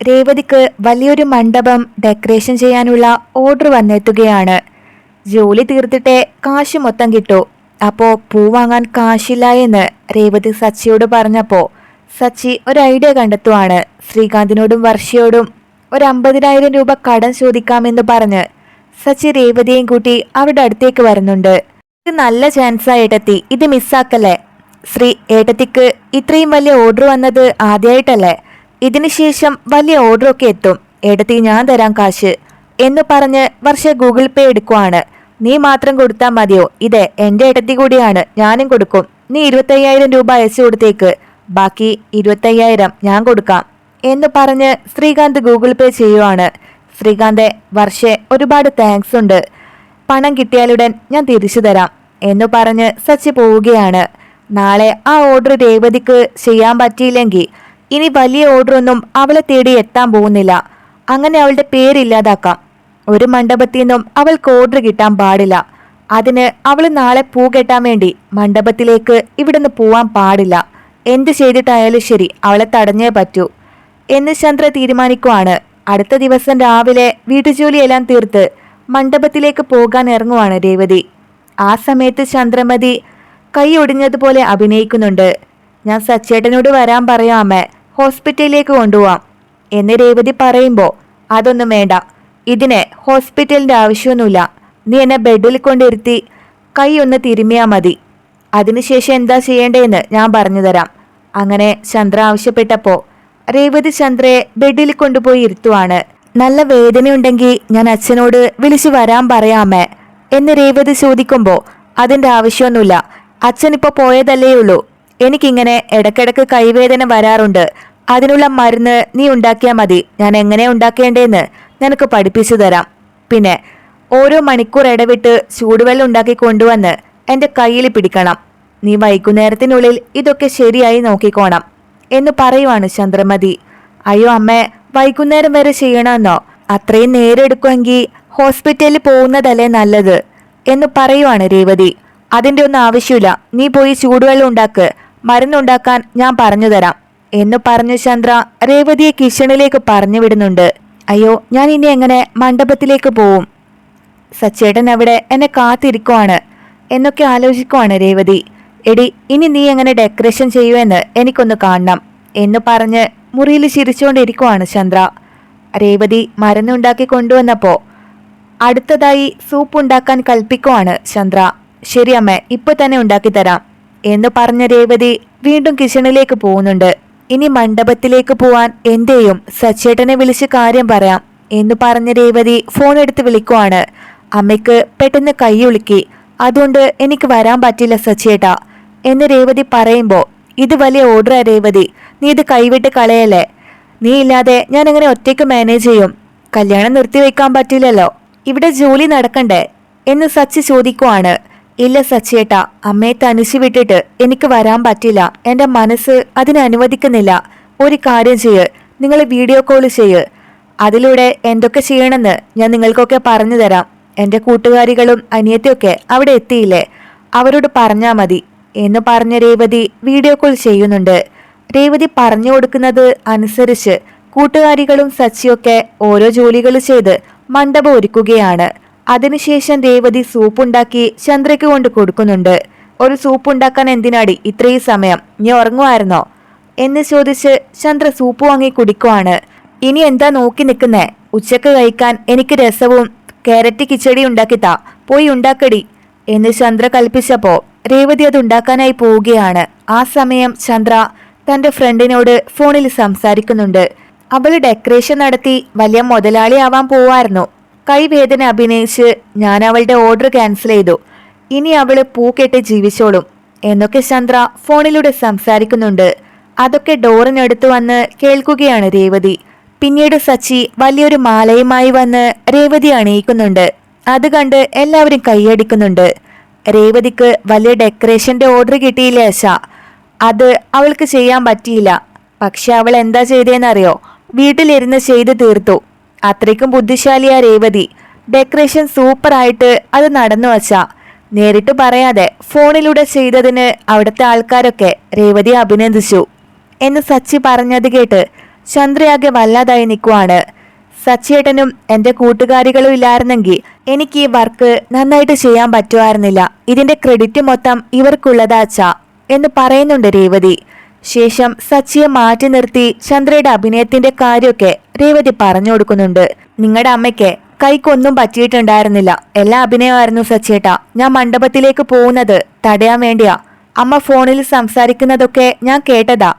രേവതിക്ക് വലിയൊരു മണ്ഡപം ഡെക്കറേഷൻ ചെയ്യാനുള്ള ഓർഡർ വന്നെത്തുകയാണ്. ജോലി തീർത്തിട്ടേ കാശ് മൊത്തം കിട്ടൂ. അപ്പോ പൂ വാങ്ങാൻ കാശില്ല എന്ന് രേവതി സച്ചിയോട് പറഞ്ഞപ്പോൾ സച്ചി ഒരു ഐഡിയ കണ്ടെത്തുവാണ്. ശ്രീകാന്തിനോടും വർഷയോടും ഒരു അമ്പതിനായിരം രൂപ കടം ചോദിക്കാമെന്ന് പറഞ്ഞ് സച്ചി രേവതിയെയും കൂട്ടി അവരുടെ അടുത്തേക്ക് വരുന്നുണ്ട്. ഇത് നല്ല ചാൻസാ ഏട്ടത്തി. ഇത് മിസ്സാക്കല്ലേ ശ്രീ ഏട്ടത്തിക്ക് ഇത്രയും വലിയ ഓർഡർ വന്നത് ആദ്യമായിട്ടല്ലേ ഇതിനുശേഷം വലിയ ഓർഡറൊക്കെ എത്തും. എടുത്തി ഞാൻ തരാം കാശ് എന്ന് പറഞ്ഞ് വർഷ ഗൂഗിൾ പേ എടുക്കുവാണ്. നീ മാത്രം കൊടുത്താൽ മതിയോ? ഇതെ എന്റെ ഇടത്തി കൂടിയാണ്. ഞാനും കൊടുക്കും. നീ ഇരുപത്തയ്യായിരം രൂപ അയച്ചു കൊടുത്തേക്ക്. ബാക്കി ഇരുപത്തയ്യായിരം ഞാൻ കൊടുക്കാം എന്ന് പറഞ്ഞ് ശ്രീകാന്ത് ഗൂഗിൾ പേ ചെയ്യുവാണ്. ശ്രീകാന്തെ വർഷെ ഒരുപാട് താങ്ക്സ് ഉണ്ട്. പണം കിട്ടിയാലുടൻ ഞാൻ തിരിച്ചു തരാം എന്ന് പറഞ്ഞ് സച്ചി പോവുകയാണ്. നാളെ ആ ഓർഡർ രേവതിക്ക് ചെയ്യാൻ പറ്റിയില്ലെങ്കിൽ ഇനി വലിയ ഓർഡറൊന്നും അവളെ തേടി എത്താൻ പോകുന്നില്ല. അങ്ങനെ അവളുടെ പേരില്ലാതാക്കാം ഒരു മണ്ഡപത്തിൽ നിന്നും അവൾക്ക് ഓർഡർ കിട്ടാൻ പാടില്ല. അതിന് അവൾ നാളെ പൂ കെട്ടാൻ വേണ്ടി മണ്ഡപത്തിലേക്ക് ഇവിടുന്ന് പോവാൻ പാടില്ല. എന്ത് ചെയ്തിട്ടായാലും ശരി അവളെ തടഞ്ഞേ പറ്റൂ. എന്ന് ചന്ദ്ര തീരുമാനിക്കുവാണ്. അടുത്ത ദിവസം രാവിലെ വീട്ടുജോലിയെല്ലാം തീർത്ത് മണ്ഡപത്തിലേക്ക് പോകാൻ ഇറങ്ങുവാണ് രേവതി. ആ സമയത്ത് ചന്ദ്രമതി കൈ ഒടിഞ്ഞതുപോലെ അഭിനയിക്കുന്നുണ്ട്. ഞാൻ സച്ചേട്ടനോട് വരാൻ പറയാമേ ഹോസ്പിറ്റലിലേക്ക് കൊണ്ടുപോവാം. എന്ന് രേവതി പറയുമ്പോൾ അതൊന്നും വേണ്ട. ഇതിന് ഹോസ്പിറ്റലിന്റെ ആവശ്യമൊന്നുമില്ല. നീ എന്നെ ബെഡിൽ കൊണ്ടിരുത്തി കൈ ഒന്ന് തിരുമിയാ മതി. അതിനുശേഷം എന്താ ചെയ്യേണ്ടതെന്ന് ഞാൻ പറഞ്ഞു തരാം. അങ്ങനെ ചന്ദ്ര ആവശ്യപ്പെട്ടപ്പോൾ രേവതി ചന്ദ്രയെ ബെഡിൽ കൊണ്ടുപോയി ഇരുത്തുവാണ്. നല്ല വേദനയുണ്ടെങ്കിൽ ഞാൻ അച്ഛനോട് വിളിച്ചു വരാൻ പറയാമേ എന്ന് രേവതി ചോദിക്കുമ്പോൾ അതിന്റെ ആവശ്യമൊന്നുമില്ല. അച്ഛൻ ഇപ്പൊ പോയതല്ലേ ഉള്ളൂ. എനിക്കിങ്ങനെ ഇടക്കിടക്ക് കൈവേദന വരാറുണ്ട്. അതിനുള്ള മരുന്ന് നീ ഉണ്ടാക്കിയാൽ മതി. ഞാൻ എങ്ങനെ ഉണ്ടാക്കേണ്ടതെന്ന് നിനക്ക് പഠിപ്പിച്ചു തരാം. പിന്നെ ഓരോ മണിക്കൂർ ഇടവിട്ട് ചൂടുവെള്ളം ഉണ്ടാക്കി കൊണ്ടുവന്ന് എന്റെ കയ്യിൽ പിടിക്കണം. നീ വൈകുന്നേരത്തിനുള്ളിൽ ഇതൊക്കെ ശരിയായി നോക്കിക്കോണം എന്ന് പറയുവാണ് ചന്ദ്രമതി. അയ്യോ അമ്മേ വൈകുന്നേരം വരെ ചെയ്യണമെന്നോ അത്രയും നേരം എടുക്കുമെങ്കിൽ ഹോസ്പിറ്റലിൽ പോകുന്നതല്ലേ നല്ലത് എന്ന് പറയുവാണ് രേവതി. അതിന്റെ ഒന്നും ആവശ്യമില്ല. നീ പോയി ചൂടുവെള്ളം ഉണ്ടാക്ക്. മരുന്നുണ്ടാക്കാൻ ഞാൻ പറഞ്ഞു തരാം. എന്ന് പറഞ്ഞു ചന്ദ്ര രേവതിയെ കിച്ചണിലേക്ക് പറഞ്ഞു വിടുന്നുണ്ട് അയ്യോ ഞാൻ ഇനി എങ്ങനെ മണ്ഡപത്തിലേക്ക് പോവും? സച്ചേട്ടൻ അവിടെ എന്നെ കാത്തിരിക്കുവാണ് എന്നൊക്കെ ആലോചിക്കുവാണ് രേവതി. എടി ഇനി നീ എങ്ങനെ ഡെക്കറേഷൻ ചെയ്യുമെന്ന് എനിക്കൊന്ന് കാണണം എന്ന് പറഞ്ഞ് മുറിയിൽ ചിരിച്ചുകൊണ്ടിരിക്കുവാണ് ചന്ദ്ര. രേവതി മരുന്നുണ്ടാക്കി കൊണ്ടുവന്നപ്പോ അടുത്തതായി സൂപ്പ് ഉണ്ടാക്കാൻ കൽപ്പിക്കുവാണ് ചന്ദ്ര. ശരി അമ്മ ഇപ്പൊ തന്നെ ഉണ്ടാക്കി തരാം എന്ന് പറഞ്ഞ രേവതി വീണ്ടും കിച്ചണിലേക്ക് പോകുന്നുണ്ട്. ഇനി മണ്ഡപത്തിലേക്ക് പോവാൻ എന്റെയും സച്ചേട്ടനെ വിളിച്ച് കാര്യം പറയാം എന്ന് പറഞ്ഞ രേവതി ഫോൺ എടുത്ത് വിളിക്കുവാണ്. അമ്മയ്ക്ക് പെട്ടെന്ന് കൈയൊളുക്കി അതുകൊണ്ട് എനിക്ക് വരാൻ പറ്റില്ല സച്ചേട്ടാ എന്ന് രേവതി പറയുമ്പോൾ ഇത് വലിയ ഓർഡറാ രേവതി നീ ഇത് കൈവിട്ട് കളയല്ലേ? നീ ഇല്ലാതെ ഞാൻ എങ്ങനെ ഒറ്റയ്ക്ക് മാനേജ് ചെയ്യും? കല്യാണം നിർത്തിവെക്കാൻ പറ്റില്ലല്ലോ. ഇവിടെ ജോലി നടക്കണ്ടേ? എന്ന് സച്ചി ചോദിക്കുവാണ്. ഇല്ല സച്ചേട്ട അമ്മയെ തനിച്ചു വിട്ടിട്ട് എനിക്ക് വരാൻ പറ്റില്ല. എന്റെ മനസ്സ് അതിനെ അനുവദിക്കുന്നില്ല. ഒരു കാര്യം ചെയ്യ് നിങ്ങൾ വീഡിയോ കോൾ ചെയ്യ്. അതിലൂടെ എന്തൊക്കെ ചെയ്യണമെന്ന് ഞാൻ നിങ്ങൾക്കൊക്കെ പറഞ്ഞു തരാം. എന്റെ കൂട്ടുകാരികളും അനിയത്തിയൊക്കെ അവിടെ എത്തിയില്ലേ? അവരോട് പറഞ്ഞാ മതി. എന്ന് പറഞ്ഞ രേവതി വീഡിയോ കോൾ ചെയ്യുന്നുണ്ട്. രേവതി പറഞ്ഞു കൊടുക്കുന്നത് അനുസരിച്ച് കൂട്ടുകാരികളും സച്ചിയൊക്കെ ഓരോ ജോലികൾ ചെയ്ത് മണ്ഡപം ഒരുക്കുകയാണ്. അതിനുശേഷം രേവതി സൂപ്പുണ്ടാക്കി ചന്ദ്രയ്ക്ക് കൊണ്ട് കൊടുക്കുന്നുണ്ട്. ഒരു സൂപ്പുണ്ടാക്കാൻ എന്തിനാടി ഇത്രയും സമയം? നീ ഉറങ്ങുമായിരുന്നോ? എന്ന് ചോദിച്ച് ചന്ദ്ര സൂപ്പ് വാങ്ങി കുടിക്കുവാണ്. ഇനി എന്താ നോക്കി നിൽക്കുന്നേ? ഉച്ചയ്ക്ക് കഴിക്കാൻ എനിക്ക് രസവും കാരറ്റ് കിച്ചടി ഉണ്ടാക്കിത്താ. പോയി ഉണ്ടാക്കടി. എന്ന് ചന്ദ്ര കൽപ്പിച്ചപ്പോ രേവതി അത് ഉണ്ടാക്കാനായി പോവുകയാണ്. ആ സമയം ചന്ദ്ര തന്റെ ഫ്രണ്ടിനോട് ഫോണിൽ സംസാരിക്കുന്നുണ്ട്. അവൾ ഡെക്കറേഷൻ നടത്തി വലിയ മുതലാളിയാവാൻ പോവായിരുന്നു കൈവേദന അഭിനയിച്ച് ഞാൻ അവളുടെ ഓർഡർ ക്യാൻസൽ ചെയ്തു. ഇനി അവൾ പൂക്കെട്ട് ജീവിച്ചോളും. എന്നൊക്കെ ചന്ദ്ര ഫോണിലൂടെ സംസാരിക്കുന്നുണ്ട്. അതൊക്കെ ഡോറിനടുത്ത് വന്ന് കേൾക്കുകയാണ് രേവതി. പിന്നീട് സച്ചി വലിയൊരു മാലയുമായി വന്ന് രേവതി അണിയിക്കുന്നുണ്ട്. അത് കണ്ട് എല്ലാവരും കൈയടിക്കുന്നുണ്ട്. രേവതിക്ക് വലിയ ഡെക്കറേഷന്റെ ഓർഡർ കിട്ടിയില്ലേ അശ അത് അവൾക്ക് ചെയ്യാൻ പറ്റിയില്ല. പക്ഷെ അവൾ എന്താ ചെയ്തേന്നറിയോ? വീട്ടിലിരുന്ന് ചെയ്തു തീർത്തു. അത്രയ്ക്കും ബുദ്ധിശാലിയ രേവതി. ഡെക്കറേഷൻ സൂപ്പറായിട്ട് അത് നടന്നു വച്ചാ നേരിട്ട് പറയാതെ ഫോണിലൂടെ ചെയ്തതിന് അവിടുത്തെ ആൾക്കാരൊക്കെ രേവതി അഭിനന്ദിച്ചു. എന്ന് സച്ചി പറഞ്ഞത് കേട്ട് ചന്ദ്രയാകെ വല്ലാതായി നിൽക്കുവാണ് സച്ചിയേട്ടനും എന്റെ കൂട്ടുകാരികളും ഇല്ലായിരുന്നെങ്കിൽ എനിക്ക് ഈ വർക്ക് നന്നായിട്ട് ചെയ്യാൻ പറ്റുമായിരുന്നില്ല. ഇതിന്റെ ക്രെഡിറ്റ് മൊത്തം ഇവർക്കുള്ളതാച്ചാ എന്ന് പറയുന്നുണ്ട് രേവതി. ശേഷം സച്ചിയെ മാറ്റി നിർത്തി ചന്ദ്രയുടെ അഭിനയത്തിന്റെ കാര്യമൊക്കെ രേവതി പറഞ്ഞു കൊടുക്കുന്നുണ്ട്. നിങ്ങളുടെ അമ്മയ്ക്ക് കൈക്കൊന്നും പറ്റിയിട്ടുണ്ടായിരുന്നില്ല. എല്ലാ അഭിനയമായിരുന്നു സച്ചേട്ടാ ഞാൻ മണ്ഡപത്തിലേക്ക് പോകുന്നത് തടയാൻ വേണ്ടിയാ. അമ്മ ഫോണിൽ സംസാരിക്കുന്നതൊക്കെ ഞാൻ കേട്ടതാ.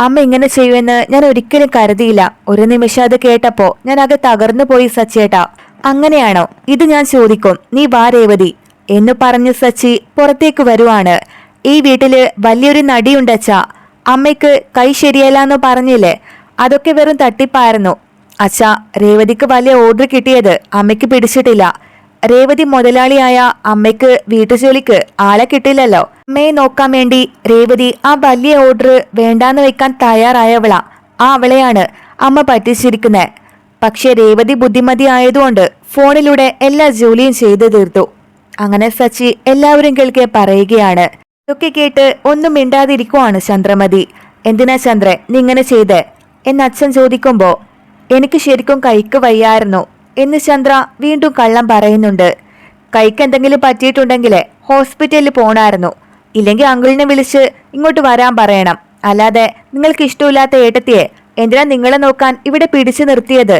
അമ്മ ഇങ്ങനെ ചെയ്യുമെന്ന് ഞാൻ ഒരിക്കലും കരുതിയില്ല. ഒരു നിമിഷം അത് കേട്ടപ്പോ ഞാൻ ആകെ തകർന്നു പോയി സച്ചേട്ടാ അങ്ങനെയാണോ? ഇത് ഞാൻ ചോദിക്കും. നീ വാ രേവതി. എന്ന് പറഞ്ഞു സച്ചി പുറത്തേക്ക് വരുവാണ്. ഈ വീട്ടിൽ വലിയൊരു നടിയുണ്ടച്ചാ അമ്മയ്ക്ക് കൈ ശരിയല്ല എന്ന് പറഞ്ഞില്ലേ? അതൊക്കെ വെറും തട്ടിപ്പായിരുന്നു. അച്ഛ രേവതിക്ക് വലിയ ഓർഡർ കിട്ടിയത് അമ്മയ്ക്ക് പിടിച്ചിട്ടില്ല. രേവതി മുതലാളിയായ അമ്മയ്ക്ക് വീട്ടുജോലിക്ക് ആളെ കിട്ടില്ലല്ലോ. അമ്മയെ നോക്കാൻ വേണ്ടി രേവതി ആ വലിയ ഓർഡർ വേണ്ടാന്ന് വെക്കാൻ തയ്യാറായവളാ. ആ അവളെയാണ് അമ്മ പറ്റിച്ചിരിക്കുന്നത് പക്ഷെ രേവതി ബുദ്ധിമതി ആയതുകൊണ്ട് ഫോണിലൂടെ എല്ലാ ജോലിയും ചെയ്തു തീർത്തു. അങ്ങനെ സച്ചി എല്ലാവരും കേൾക്കെ പറയുകയാണ്. ഇതൊക്കെ കേട്ട് ഒന്നും മിണ്ടാതിരിക്കുവാണ് ചന്ദ്രമതി. എന്തിനാ ചന്ദ്രൻ നിങ്ങനെ ചെയ്തേ? എന്ന് അച്ഛൻ ചോദിക്കുമ്പോ എനിക്ക് ശരിക്കും കൈക്ക് വയ്യായിരുന്നു എന്ന് ചന്ദ്ര വീണ്ടും കള്ളം പറയുന്നുണ്ട്. കൈക്ക് എന്തെങ്കിലും പറ്റിയിട്ടുണ്ടെങ്കിലേ ഹോസ്പിറ്റലിൽ പോണായിരുന്നു. ഇല്ലെങ്കിൽ അങ്കിളിനെ വിളിച്ച് ഇങ്ങോട്ട് വരാൻ പറയണം. അല്ലാതെ നിങ്ങൾക്ക് ഇഷ്ടമില്ലാത്ത ഏട്ടത്തിയെ എന്തിനാ നിങ്ങളെ നോക്കാൻ ഇവിടെ പിടിച്ചു നിർത്തിയത്?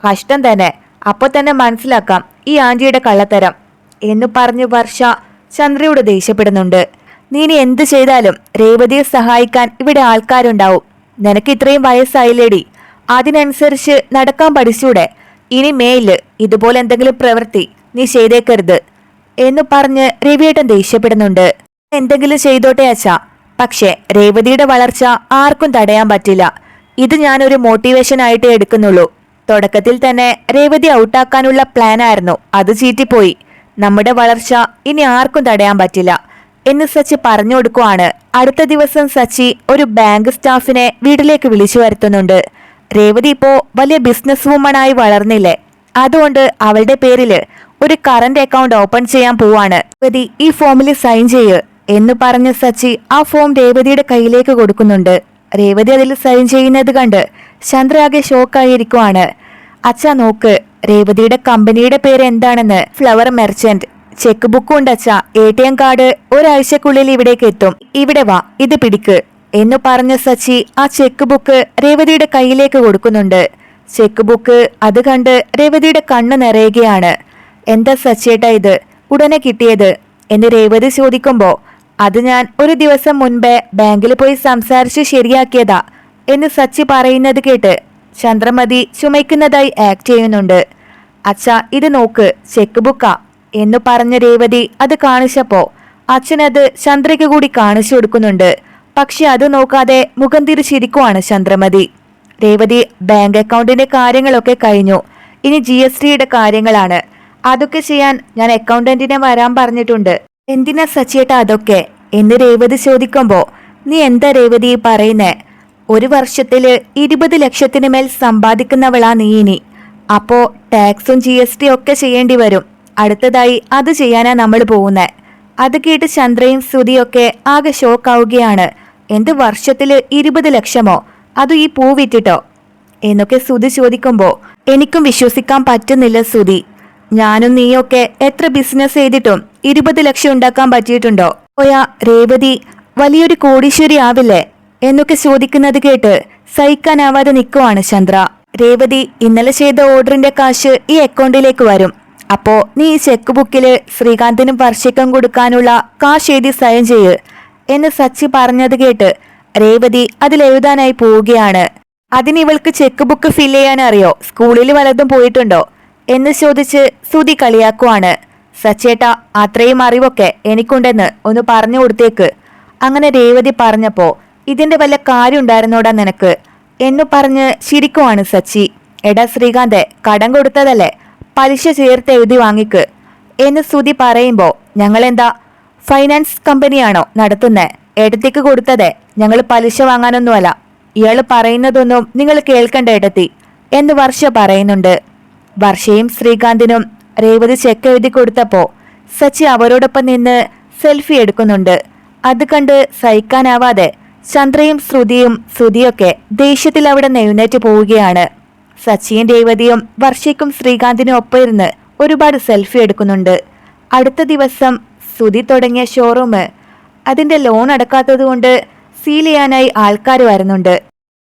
കഷ്ടം തന്നെ. അപ്പൊ തന്നെ മനസ്സിലാക്കാം ഈ ആന്റിയുടെ കള്ളത്തരം എന്ന് പറഞ്ഞ് വർഷ ചന്ദ്രയോട് ദേഷ്യപ്പെടുന്നുണ്ട്. നീ ഇനി എന്ത് ചെയ്താലും രേവതിയെ സഹായിക്കാൻ ഇവിടെ ആൾക്കാരുണ്ടാവും. നിനക്ക് ഇത്രയും വയസ്സായില്ലേടി. അതിനനുസരിച്ച് നടക്കാൻ പഠിച്ചൂടെ. ഇനി മേയിൽ ഇതുപോലെ എന്തെങ്കിലും പ്രവൃത്തി നീ ചെയ്തേക്കരുത് എന്ന് പറഞ്ഞ് രവിയേട്ടൻ ദേഷ്യപ്പെടുന്നുണ്ട്. എന്തെങ്കിലും ചെയ്തോട്ടെ അച്ഛാ. പക്ഷേ രേവതിയുടെ വളർച്ച ആർക്കും തടയാൻ പറ്റില്ല. ഇത് ഞാനൊരു മോട്ടിവേഷൻ ആയിട്ട് എടുക്കുന്നുള്ളൂ. തുടക്കത്തിൽ തന്നെ രേവതി ഔട്ടാക്കാനുള്ള പ്ലാനായിരുന്നു അത് ചീറ്റിപ്പോയി. നമ്മുടെ വളർച്ച ഇനി ആർക്കും തടയാൻ പറ്റില്ല. എന്ന് സച്ചി പറഞ്ഞു കൊടുക്കുവാണ്. അടുത്ത ദിവസം സച്ചി ഒരു ബാങ്ക് സ്റ്റാഫിനെ വീട്ടിലേക്ക് വിളിച്ചു വരുത്തുന്നുണ്ട്. രേവതി ഇപ്പോ വലിയ ബിസിനസ് വുമണായി വളർന്നില്ലേ? അതുകൊണ്ട് അവളുടെ പേരിൽ ഒരു കറന്റ് അക്കൗണ്ട് ഓപ്പൺ ചെയ്യാൻ പോവാണ്. രേവതി ഈ ഫോമിൽ സൈൻ ചെയ്യ് എന്ന് പറഞ്ഞ സച്ചി ആ ഫോം രേവതിയുടെ കയ്യിലേക്ക് കൊടുക്കുന്നുണ്ട്. രേവതി അതിൽ സൈൻ ചെയ്യുന്നത് കണ്ട് ചന്ദ്രയാകെ ഷോക്കായിരിക്കുവാണ് അച്ഛ നോക്ക് രേവതിയുടെ കമ്പനിയുടെ പേര് എന്താണെന്ന്? ഫ്ലവർ മെർച്ചന്റ് ചെക്ക് ബുക്ക് ഉണ്ട് അച്ഛാ. എ ടി എം കാർഡ് ഒരാഴ്ചക്കുള്ളിൽ ഇവിടേക്ക് എത്തും. ഇവിടെ വാ ഇത് പിടിക്ക്. എന്ന് പറഞ്ഞ സച്ചി ആ ചെക്ക് ബുക്ക് രേവതിയുടെ കയ്യിലേക്ക് കൊടുക്കുന്നുണ്ട്. ചെക്ക് ബുക്ക് അത് കണ്ട് രേവതിയുടെ കണ്ണ് നിറയുകയാണ്. എന്താ സച്ചേട്ടാ ഇത്? ഉടനെ കിട്ടിയത്? എന്ന് രേവതി ചോദിക്കുമ്പോൾ അത് ഞാൻ ഒരു ദിവസം മുൻപേ ബാങ്കിൽ പോയി സംസാരിച്ച് ശരിയാക്കിയതാ എന്ന് സച്ചി പറയുന്നത് കേട്ട് ചന്ദ്രമതി ചുമയ്ക്കുന്നതായി ആക്ട് ചെയ്യുന്നുണ്ട്. അച്ഛ ഇത് നോക്ക് ചെക്ക് ബുക്കാ. എന്ന് പറഞ്ഞ രേവതി അത് കാണിച്ചപ്പോ അച്ഛനത് ചന്ദ്രയ്ക്ക് കൂടി കാണിച്ചു കൊടുക്കുന്നുണ്ട്. പക്ഷെ അത് നോക്കാതെ മുഖം തിരിച്ചിരിക്കുവാണ് ചന്ദ്രമതി. രേവതി ബാങ്ക് അക്കൗണ്ടിന്റെ കാര്യങ്ങളൊക്കെ കഴിഞ്ഞു. ഇനി ജി എസ് ടിയുടെ കാര്യങ്ങളാണ്. അതൊക്കെ ചെയ്യാൻ ഞാൻ അക്കൗണ്ടന്റിനെ വരാൻ പറഞ്ഞിട്ടുണ്ട്. എന്തിനാ സച്ചിയേട്ടാ അതൊക്കെ? എന്ന് രേവതി ചോദിക്കുമ്പോ നീ എന്താ രേവതി പറയുന്നേ? ഒരു വർഷത്തിൽ ഇരുപത് ലക്ഷത്തിന് മേൽ സമ്പാദിക്കുന്നവളാ നീ ഇനി. അപ്പോ ടാക്സും ജി എസ് ടി ഒക്കെ ചെയ്യേണ്ടി വരും. അടുത്തതായി അത് ചെയ്യാനാ നമ്മൾ പോകുന്നത് അത് കേട്ട് ചന്ദ്രയും ശ്രുതിയൊക്കെ ആകെ ഷോക്കാവുകയാണ്. എന്ത് വർഷത്തിൽ ഇരുപത് ലക്ഷമോ? അതും ഈ പൂ വിറ്റിട്ടോ? എന്നൊക്കെ ശ്രുതി ചോദിക്കുമ്പോ എനിക്കും വിശ്വസിക്കാൻ പറ്റുന്നില്ല ശ്രുതി. ഞാനും നീയൊക്കെ എത്ര ബിസിനസ് ചെയ്തിട്ടും ഇരുപത് ലക്ഷം ഉണ്ടാക്കാൻ പറ്റിയിട്ടുണ്ടോ? പോയാ രേവതി വലിയൊരു കോടീശ്വരി ആവില്ലേ? എന്നൊക്കെ ചോദിക്കുന്നത് കേട്ട് സഹിക്കാനാവാതെ നിൽക്കുവാണ് ചന്ദ്ര. രേവതി ഇന്നലെ ചെയ്ത ഓർഡറിന്റെ കാശ് ഈ അക്കൗണ്ടിലേക്ക് വരും. അപ്പോ നീ ഈ ചെക്ക് ബുക്കിൽ ശ്രീകാന്തിനും വർഷിക്കം കൊടുക്കാനുള്ള കാശ് എഴുതി സൈൻ ചെയ്യ് എന്ന് സച്ചി പറഞ്ഞത് കേട്ട് രേവതി അതിലെഴുതാനായി പോവുകയാണ്. അതിന് ഇവൾക്ക് ചെക്ക് ബുക്ക് ഫിൽ ചെയ്യാൻ അറിയോ സ്കൂളിൽ വലതും പോയിട്ടുണ്ടോ? എന്ന് ചോദിച്ച് സുതി കളിയാക്കുവാണ്. സച്ചേട്ടാ അത്രയും അറിവൊക്കെ എനിക്കുണ്ടെന്ന് ഒന്ന് പറഞ്ഞു കൊടുത്തേക്ക്. അങ്ങനെ രേവതി പറഞ്ഞപ്പോ ഇതിന്റെ വല്ല കാര്യം ഉണ്ടായിരുന്നോടാ നിനക്ക്? എന്നു പറഞ്ഞ് ചിരിക്കുവാണ് സച്ചി. എടാ ശ്രീകാന്തെ കടം കൊടുത്തതല്ലേ? പലിശ ചേർത്ത് എഴുതി വാങ്ങിക്ക് എന്ന് ശ്രുതി പറയുമ്പോൾ ഞങ്ങളെന്താ? ഫൈനാൻസ് കമ്പനിയാണോ നടത്തുന്നത് ഏട്ടത്തിക്ക് കൊടുത്തതേ. ഞങ്ങൾ പലിശ വാങ്ങാനൊന്നുമല്ല. ഇയാൾ പറയുന്നതൊന്നും നിങ്ങൾ കേൾക്കണ്ട ഏട്ടത്തി? എന്ന് വർഷ പറയുന്നുണ്ട്. വർഷയും ശ്രീകാന്തിനും രേവതി ചെക്ക് എഴുതി കൊടുത്തപ്പോൾ സച്ചി അവരോടൊപ്പം നിന്ന് സെൽഫി എടുക്കുന്നുണ്ട്. അത് കണ്ട് സഹിക്കാനാവാതെ ചന്ദ്രയും ശ്രുതിയും ശ്രുതിയൊക്കെ ദേഷ്യത്തിൽ അവിടെ നെഴുന്നേറ്റ് പോവുകയാണ്. സച്ചിയും രേവതിയും വർഷയ്ക്കും ശ്രീകാന്തിനും ഒപ്പം ഒരുപാട് സെൽഫി എടുക്കുന്നുണ്ട്. അടുത്ത ദിവസം സുതി തുടങ്ങിയ ഷോറൂം അതിന്റെ ലോൺ അടക്കാത്തതുകൊണ്ട് സീൽ ചെയ്യാനായി ആൾക്കാർ വരുന്നുണ്ട്.